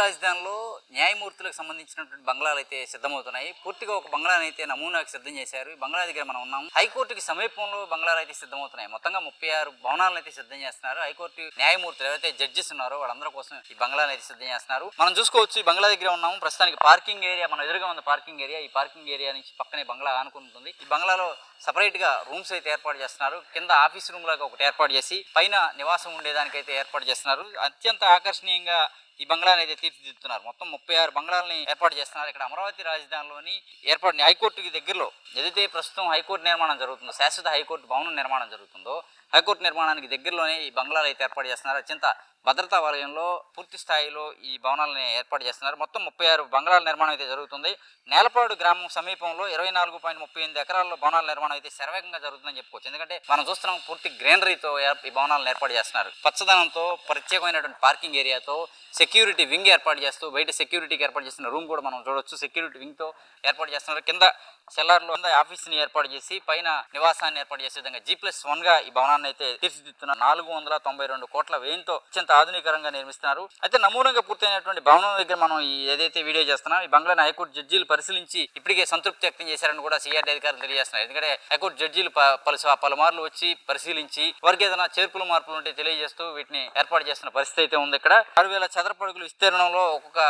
రాజధానిలో న్యాయమూర్తులకు సంబంధించినటువంటి బంగ్లాలు అయితే సిద్ధమవుతున్నాయి. పూర్తిగా ఒక బంగ్లాని అయితే నమూనాకు సిద్ధం చేశారు. ఈ బంగ్లా దగ్గర మనం ఉన్నాం. హైకోర్టుకి సమీపంలో బంగ్లాలు అయితే సిద్ధమవుతున్నాయి. మొత్తంగా ముప్పై ఆరు భవనాలను అయితే సిద్ధం చేస్తున్నారు. హైకోర్టు న్యాయమూర్తులు ఎవరైతే జడ్జెస్ ఉన్నారో వాళ్ళందరి కోసం ఈ బంగ్లాను అయితే సిద్ధం చేస్తున్నారు. మనం చూసుకోవచ్చు ఈ బంగ్లా దగ్గర ఉన్నాము. ప్రస్తుతానికి పార్కింగ్ ఏరియా మన ఎదురుగా ఉన్న పార్కింగ్ ఏరియా. ఈ పార్కింగ్ ఏరియా నుంచి పక్కనే బంగ్లా ఆనుకుంటుంది. ఈ బంగ్లాలో సపరేట్గా రూమ్స్ అయితే ఏర్పాటు చేస్తున్నారు. కింద ఆఫీస్ రూమ్ లాగా ఒకటి ఏర్పాటు చేసి పైన నివాసం ఉండేదానికైతే ఏర్పాటు చేస్తున్నారు. అత్యంత ఆకర్షణీయంగా ఈ బంగ్లాని అయితే తీర్చిదిద్దుతున్నారు. మొత్తం ముప్పై ఆరు బంగ్లాలని ఏర్పాటు చేస్తున్నారు. ఇక్కడ అమరావతి రాజధానిలోని ఏర్పాటు హైకోర్టుకి దగ్గరలో ఏదైతే ప్రస్తుతం హైకోర్టు నిర్మాణం జరుగుతుందో శాశ్వత హైకోర్టు భవనం నిర్మాణం జరుగుతుందో హైకోర్టు నిర్మాణానికి దగ్గరలోనే ఈ బంగ్లాలు అయితే ఏర్పాటు చేస్తున్నారు. అత్యంత భద్రతా వలయంలో పూర్తి స్థాయిలో ఈ భవనాలను ఏర్పాటు చేస్తున్నారు. మొత్తం ముప్పై ఆరు బంగ్లాల నిర్మాణం అయితే జరుగుతుంది. నేలపాడు గ్రామం సమీపంలో ఇరవై నాలుగు పాయింట్ ముప్పై ఎనిమిది ఎకరాల్లో భవనాల నిర్మాణం అయితే శరవేగంగా జరుగుతుందని చెప్పుకోవచ్చు. ఎందుకంటే మనం చూస్తున్నాం పూర్తి గ్రీనరీతో ఈ భవనాలను ఏర్పాటు చేస్తున్నారు. పచ్చదనంతో ప్రత్యేకమైనటువంటి పార్కింగ్ ఏరియాతో సెక్యూరిటీ వింగ్ ఏర్పాటు చేస్తూ బయట సెక్యూరిటీకి ఏర్పాటు చేసిన రూమ్ కూడా మనం చూడొచ్చు. సెక్యూరిటీ వింగ్తో ఏర్పాటు చేస్తున్నారు. కింద సెల్లార్లో కింద ఆఫీస్ని ఏర్పాటు చేసి పైన నివాసాన్ని ఏర్పాటు చేసే విధంగా జీ ప్లస్ వన్గా ఈ భవనాన్ని అయితే తీర్చిదిద్దుతున్న నాలుగు వందల తొంభై రెండు కోట్ల వ్యయంతో అత్యంత ఆధునికరంగా నిర్మిస్తున్నారు. అయితే నమూనంగా పూర్తయినటువంటి భవనం దగ్గర మనం ఈ ఏదైతే వీడియో చేస్తున్నాం ఈ బంగ్లాని హైకోర్టు జడ్జీలు పరిశీలించి ఇప్పటికే సంతృప్తి వ్యక్తం చేశారని కూడా సిఆర్డీ అధికారులు తెలియజేస్తున్నారు. ఎందుకంటే హైకోర్టు జడ్జీలు పలు పలుమార్లు వచ్చి పరిశీలించి వారికి ఏదైనా చేర్పులు మార్పులు ఉంటే తెలియజేస్తూ వీటిని ఏర్పాటు చేస్తున్న పరిస్థితి అయితే ఉంది ఇక్కడ. ఆరు వేల చదరపు అడుగుల విస్తీర్ణంలో ఒక్కొక్క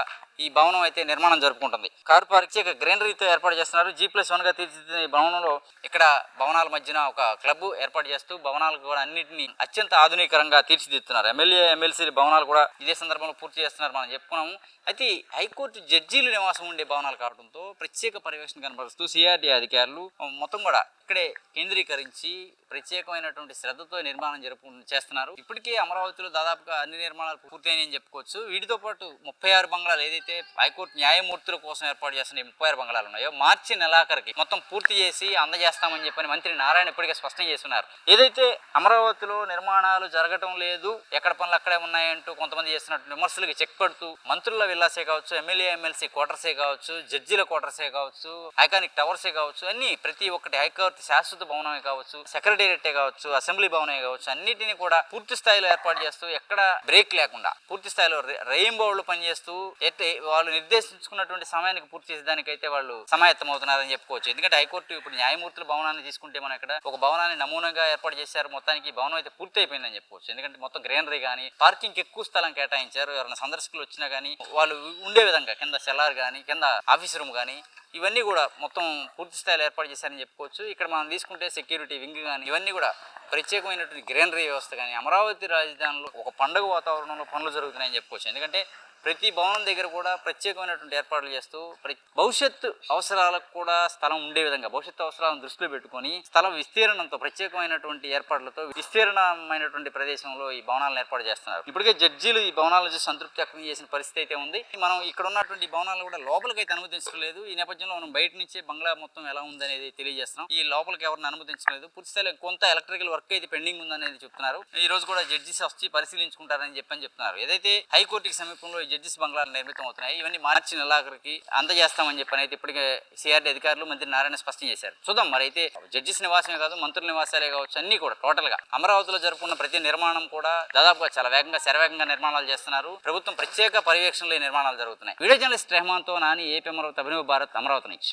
ఈ భవనం అయితే నిర్మాణం జరుపుకుంటుంది. కార్ పార్క్ చేసి గ్రీనరీతో ఏర్పాటు చేస్తున్నారు. జీ ప్లస్ వన్గా తీర్చిదిద్దిన ఈ భవనంలో ఇక్కడ భవనాల మధ్యన ఒక క్లబ్ ఏర్పాటు చేస్తూ భవనాలకు కూడా అన్నింటినీ అత్యంత ఆధునికరంగా తీర్చిదిద్దుతున్నారు. ఎమ్మెల్యే ఎమ్మెల్సీ భవనాలు కూడా ఇదే సందర్భంలో పూర్తి చేస్తున్నారు మనం చెప్పుకున్నాము. అయితే హైకోర్టు జడ్జీలు నివాసం ఉండే భవనాలు కావడంతో ప్రత్యేక పర్యవేక్షణ కనబరుస్తూ సిఆర్డీ అధికారులు మొత్తం కూడా ఇక్కడే కేంద్రీకరించి ప్రత్యేకమైనటువంటి శ్రద్ధతో నిర్మాణం జరుపు చేస్తున్నారు. ఇప్పటికే అమరావతిలో దాదాపుగా అన్ని నిర్మాణాలు పూర్తయినాయని చెప్పుకోవచ్చు. వీటితో పాటు ముప్పై ఆరు బంగ్లాలు ఏదైతే హైకోర్టు న్యాయమూర్తుల కోసం ఏర్పాటు చేస్తున్న ఎంక్వైర్ బంగ్లాలు ఉన్నాయో మార్చి నెలాఖరికి మొత్తం పూర్తి చేసి అందజేస్తామని చెప్పని మంత్రి నారాయణ ఇప్పటికే స్పష్టం చేస్తున్నారు. ఏదైతే అమరావతిలో నిర్మాణాలు జరగటం లేదు ఎక్కడ పనులు అక్కడే ఉన్నాయంటూ కొంతమంది చేస్తున్నట్టు విమర్శలకు చెక్ పెడుతూ మంత్రుల విల్లాసే కావచ్చు ఎమ్మెల్యే ఎమ్మెల్సీ క్వార్టర్సే కావచ్చు జడ్జిల క్వార్టర్సే కావచ్చు ఐకానిక్ టవర్సే కావచ్చు అన్ని ప్రతి ఒక్కటి హైకోర్టు శాశ్వత భవనమే కావచ్చు సెక్రటేరియటే కావచ్చు అసెంబ్లీ భవనమే కావచ్చు అన్నిటిని కూడా పూర్తి స్థాయిలో ఏర్పాటు చేస్తూ ఎక్కడ బ్రేక్ లేకుండా పూర్తి స్థాయిలో రెయిన్బోర్డులు పనిచేస్తూ ఎట్ వాళ్ళు నిర్దేశించుకున్నటువంటి సమయానికి పూర్తి చేసేదానికైతే వాళ్ళు సమాయత్తం అవుతున్నారని చెప్పుకోవచ్చు. ఎందుకంటే హైకోర్టు ఇప్పుడు న్యాయమూర్తుల భవనాన్ని తీసుకుంటే మనం ఇక్కడ ఒక భవనాన్ని నమూనాగా ఏర్పాటు చేశారు. మొత్తానికి భవనం అయితే పూర్తి అయిపోయిందని చెప్పుకోవచ్చు. ఎందుకంటే మొత్తం గ్రీనరీ కానీ పార్కింగ్ ఎక్కువ స్థలం కేటాయించారు. ఎవరైనా సందర్శకులు వచ్చినా కానీ వాళ్ళు ఉండే విధంగా కింద సెల్లార్ కానీ కింద ఆఫీస్ రూమ్ కానీ ఇవన్నీ కూడా మొత్తం పూర్తి స్థాయిలో ఏర్పాటు చేశారని చెప్పుకోవచ్చు. ఇక్కడ మనం తీసుకుంటే సెక్యూరిటీ వింగ్ కానీ ఇవన్నీ కూడా ప్రత్యేకమైనటువంటి గ్రీనరీ వ్యవస్థ కానీ అమరావతి రాజధానిలో ఒక పండుగ వాతావరణంలో పనులు జరుగుతున్నాయని చెప్పుకోవచ్చు. ఎందుకంటే ప్రతి భవనం దగ్గర కూడా ప్రత్యేకమైనటువంటి ఏర్పాట్లు చేస్తూ భవిష్యత్తు అవసరాలకు కూడా స్థలం ఉండే విధంగా భవిష్యత్తు అవసరాలను దృష్టిలో పెట్టుకొని స్థలం విస్తీర్ణంతో ప్రత్యేకమైనటువంటి ఏర్పాట్లతో విస్తీర్ణమైనటువంటి ప్రదేశంలో ఈ భవనాలను ఏర్పాటు చేస్తున్నారు. ఇప్పటికే జడ్జీలు ఈ భవనాలను చూసి సంతృప్తి వ్యక్తం చేసిన పరిస్థితి అయితే ఉంది. మనం ఇక్కడ ఉన్నటువంటి భవనాలు కూడా లోపలికి అయితే అనుమతించలేదు. ఈ నేపథ్యంలో మనం బయట నుంచే బంగ్లా మొత్తం ఎలా ఉందనేది తెలియజేస్తున్నాం. ఈ లోపలికి ఎవరిని అనుమతించలేదు. పూర్తిస్థాయిలో కొంత ఎలక్ట్రికల్ వర్క్ అయితే పెండింగ్ ఉందనేది చెప్తున్నారు. ఈ రోజు కూడా జడ్జీస్ వచ్చి పరిశీలించుకుంటారని చెప్పని చెప్తున్నారు. ఏదైతే హైకోర్టుకి సమీపంలో జడ్జిస్ బంగ్లాలు నిర్మితం అవుతున్నాయి. ఇవన్నీ మార్చి నెలాఖరికి అందజేస్తామని చెప్పని అయితే ఇప్పటికే సిఆర్డీ అధికారులు మంత్రి నారాయణ స్పష్టం చేశారు. చూద్దాం మరి అయితే జడ్జిస్ నివాసమే కాదు మంత్రుల నివాసాలే కావచ్చు అన్ని కూడా టోటల్గా. అమరావతిలో జరుపుకున్న ప్రతి నిర్మాణం కూడా దాదాపుగా చాలా వేగంగా శరవేగంగా నిర్మాణాలు చేస్తున్నారు. ప్రభుత్వం ప్రత్యేక పర్యవేక్షణలో నిర్మాణాలు జరుగుతున్నాయి. వీడియో జర్నలిస్ట్ రెహమాన్తో నాని ఏపీ అమరావతి అభినవ భారత్ అమరావతి నుంచి.